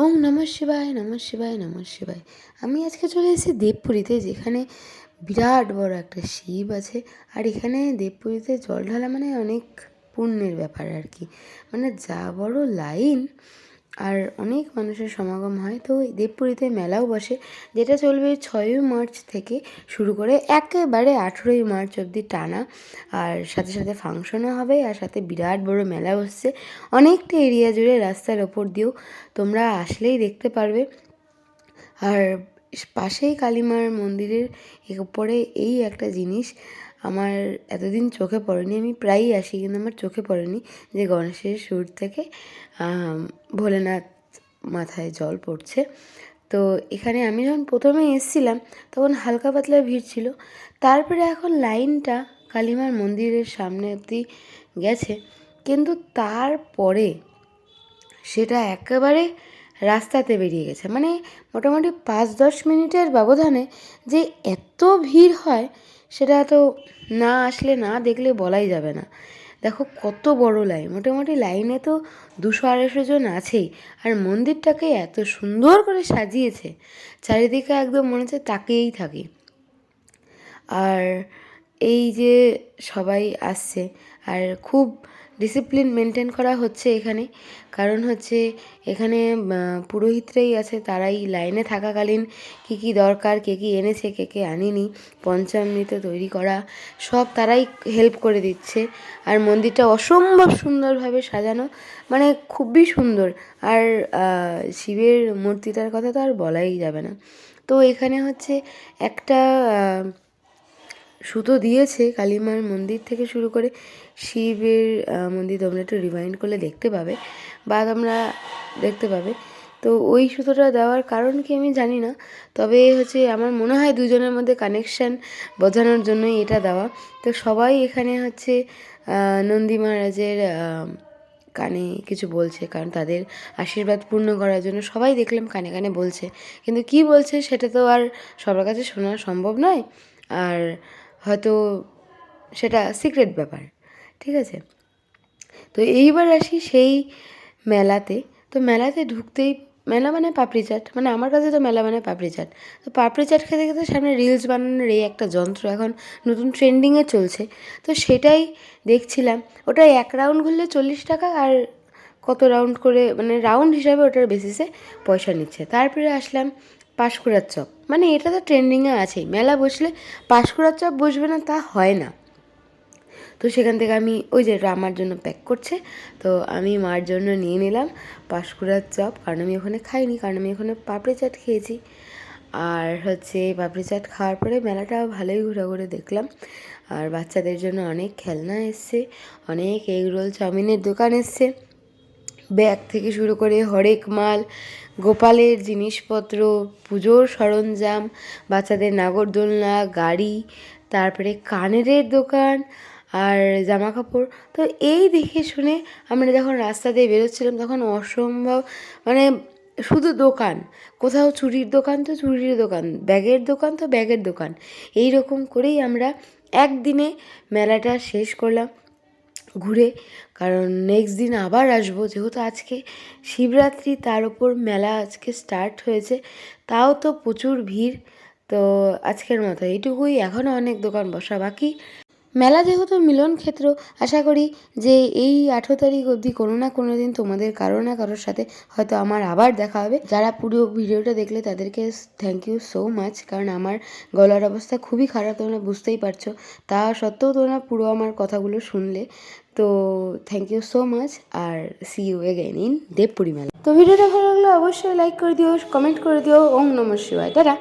ওম নম শিবায় নম শিবায় নম শিবায়। আমি আজকে চলে এসেছি দেবপুরীতে, যেখানে বিরাট বড় একটা শিব আছে। আর এখানে দেবপুরীতে জল ঢালা মানে অনেক পুণ্যের ব্যাপার আর কি। মানে যা বড় লাইন আর অনেক মানুষের সমাগম হয়। তো দেবপুরীতে মেলাও বসে, যেটা চলবে ছয়ই মার্চ থেকে শুরু করে একেবারে আঠেরোই মার্চ অবধি টানা। আর সাথে সাথে ফাংশনও হবে, আর সাথে বিরাট বড় মেলা বসছে। অনেকটা এরিয়া জুড়ে রাস্তার ওপর দিয়েও তোমরা আসলেই দেখতে পারবে। আর পাশেই কালীমার মন্দিরের উপরে এই একটা জিনিস আমার এতদিন চোখে পড়েনি, আমি প্রায়ই আসি কিন্তু আমার চোখে পড়েনি যে গণেশের সুর থেকে ভোলেনাথ মাথায় জল পড়ছে। তো এখানে আমি যখন প্রথমে এসেছিলাম তখন হালকা পাতলা ভিড় ছিল, তারপরে এখন লাইনটা কালীমার মন্দিরের সামনে অবধি গেছে, কিন্তু তারপরে সেটা একেবারে রাস্তাতে বেরিয়ে গেছে। মানে মোটামুটি পাঁচ দশ মিনিটের ব্যবধানে যে এত ভিড় হয়, সেটা তো না আসলে না দেখলে বলাই যাবে না। দেখো কত বড় লাইন। মোটামুটি লাইনে তো দুশো আড়াইশো জন আছেই। আর মন্দিরটাকে এত সুন্দর করে সাজিয়েছে, চারিদিকে একদম মনে হচ্ছে তাকেই থাকি। আর এই যে সবাই আসছে, আর খুব ডিসিপ্লিন মেনটেন করা হচ্ছে এখানে। কারণ হচ্ছে এখানে পুরোহিতরাই আছে, তারাই লাইনে থাকাকালীন কী কী দরকার, কে কী এনেছে, কে কে আনেনি, পঞ্চামৃত তৈরি করা, সব তারাই হেল্প করে দিচ্ছে। আর মন্দিরটা অসম্ভব সুন্দরভাবে সাজানো মানে খুবই সুন্দর। আর শিবের মূর্তিটার কথা তো আর বলাই যাবে না। তো এখানে হচ্ছে একটা সুতো দিয়েছে কালীমার মন্দির থেকে শুরু করে শিবের মন্দির, তোমরা একটু রিমাইন্ড করলে দেখতে পাবে, বা তোমরা দেখতে পাবে। তো ওই সুতোটা দেওয়ার কারণ কি আমি জানি না, তবে হচ্ছে আমার মনে হয় দুজনের মধ্যে কানেকশান বোঝানোর জন্যই এটা দেওয়া। তো সবাই এখানে হচ্ছে নন্দী মহারাজের কানে কিছু বলছে, কারণ তাদের আশীর্বাদ পূর্ণ করার জন্য সবাই দেখলাম কানে কানে বলছে। কিন্তু কি বলছে সেটা তো আর সবার কাছে শোনা সম্ভব নয়। আর হয়তো সেটা সিক্রেট ব্যাপার, ঠিক আছে? তো এইবার আসি সেই মেলাতে। তো মেলাতে ঢুকতেই, মেলা মানে পাপড়ি চাট মানে আমার কাছে তো মেলা মানে পাপড়ি চাট। তো পাপড়ি চাট খেতে খেতে সামনে রিলস বানানোর এই একটা যন্ত্র এখন নতুন ট্রেন্ডিংয়ে চলছে। তো সেটাই দেখছিলাম। ওটা এক রাউন্ড ঘুরলে চল্লিশ টাকা আর কত রাউন্ড করে মানে রাউন্ড হিসাবে ওটার বেসিসে পয়সা নিচ্ছে। তারপরে আসলাম পাঁশকুড়ার চপ। মানে এটা তো ট্রেন্ডিংয়ে আছেই। মেলা বসলে পাঁশকুড়ার চপ বসবে না, তা হয় না। তো সেখান থেকে আমি ওই যে আমার জন্য প্যাক করছে, তো আমি মার জন্য নিয়ে নিলাম পাঁশকুড়ার চপ। কারণ আমি ওখানে খাইনি, কারণ আমি ওখানে পাপড়ি চাট খেয়েছি। আর হচ্ছে পাপড়ি চাট খাওয়ার পরে মেলাটা ভালোই ঘুরে ঘুরে দেখলাম। আর বাচ্চাদের জন্য অনেক খেলনা এসছে, অনেক এগরোল চাউমিনের দোকান এসছে। ব্যাগ থেকে শুরু করে হরেক মাল, গোপালের জিনিসপত্র, পুজোর সরঞ্জাম, বাচ্চাদের নাগরদোলনা, গাড়ি, তারপরে কানেরের দোকান আর জামা কাপড় তো এই দেখে শুনে আমরা যখন রাস্তা দিয়ে বেরোচ্ছিলাম তখন অসম্ভব মানে শুধু দোকান, কোথাও চুরির দোকান তো চুরির দোকান, ব্যাগের দোকান তো ব্যাগের দোকান। এই রকম করেই আমরা একদিনে মেলাটা শেষ করলাম। ঘুরে। কারণ নেক্সট দিন আবার আসব, যেহেতু আজকে শিবরাত্রি, তার উপর মেলা আজকে স্টার্ট হয়েছে। তাও তো প্রচুর ভিড়, তো আজকের মতো। এইটুকুই, এখনও অনেক দোকান বসা বাকি। মেলা যেহেতু মিলন ক্ষেত্র, আশা করি যে এই আঠেরো তারিখ অবধি কোনো না কোনো দিন তোমাদের কারও না কারোর সাথে হয়তো আমার আবার দেখা হবে। যারা পুরো ভিডিওটা দেখলে তাদেরকে থ্যাংক ইউ সো মাচ কারণ আমার গলার অবস্থা খুবই খারাপ, তোমরা বুঝতেই পারছ। তা সত্ত্বেও তোমরা পুরো আমার কথাগুলো শুনলে। তো thank you so much R see you again in Debpuri মেলা তো ভিডিওটা ভালো লাগলে অবশ্যই লাইক করে দিও কমেন্ট করে দিও। ওম নমঃ শিবায়। টাটা।